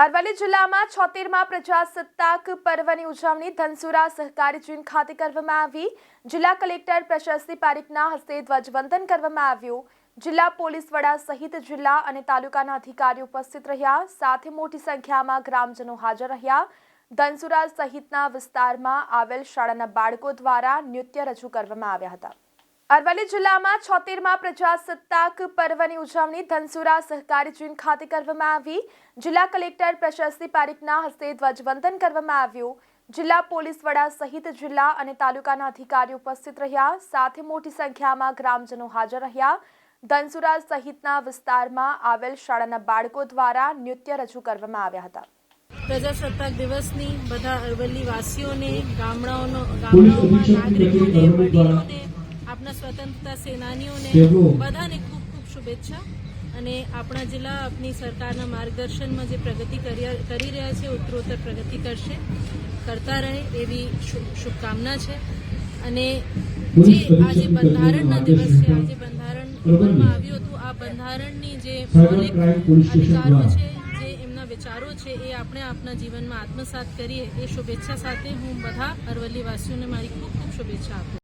અરવલ્લી જિલ્લામાં છોતેરમાં પ્રજાસત્તાક પર્વની ઉજવણી ધનસુરા સહકારી જીન ખાતે કરવામાં આવી. જિલ્લા કલેક્ટર પ્રશસ્તિ પારીખના હસ્તે ધ્વજવંદન કરવામાં આવ્યું. જિલ્લા પોલીસ વડા સહિત જિલ્લા અને તાલુકાના અધિકારીઓ ઉપસ્થિત રહ્યા. સાથે મોટી સંખ્યામાં ગ્રામજનો હાજર રહ્યા. ધનસુરા સહિતના વિસ્તારમાં આવેલ શાળાના બાળકો દ્વારા નૃત્ય રજૂ કરવામાં આવ્યા હતા. અરવલ્લી જિલ્લામાં છોતેરમાં પ્રજાસત્તાક પર્વની ઉજવણી ધનસુરા સહકારી જીન ખાતે કરવામાં આવી. જિલ્લા કલેક્ટર પ્રશસ્તિ પારીખના હસ્તે ધ્વજવંદન કરવામાં આવ્યું. જિલ્લા પોલીસ વડા સહિત જિલ્લા અને તાલુકાના અધિકારીઓ ઉપસ્થિત રહ્યા. સાથે મોટી સંખ્યામાં ગ્રામજનો હાજર રહ્યા. ધનસુરા સહિતના વિસ્તારમાં આવેલ શાળાના બાળકો દ્વારા નૃત્ય રજૂ કરવામાં આવ્યા હતા. પ્રજાસત્તાક દિવસની બધા અરવલ્લી વાસીઓને ગામડાઓનો ગામડાઓમાં અધિક્ષક નાગરિકોને સ્વતંત્રતા સેનાનીઓને બધાને ખૂબ ખૂબ શુભેચ્છા. અને આપણા જિલ્લા આપની સરકારના માર્ગદર્શનમાં જે પ્રગતિ કરી રહ્યા છે ઉત્તરોત્તર પ્રગતિ કરશે કરતા રહે એવી શુભકામના છે. અને જે આજે બંધારણના દિવસ છે આજે બંધારણ કરવામાં આવ્યું હતું આ બંધારણની જે અધિકારો છે જે એમના વિચારો છે એ આપણે આપણા જીવનમાં આત્મસાત કરીએ એ શુભેચ્છા સાથે હું બધા અરવલ્લીવાસીઓને મારી ખૂબ ખૂબ શુભેચ્છા આપું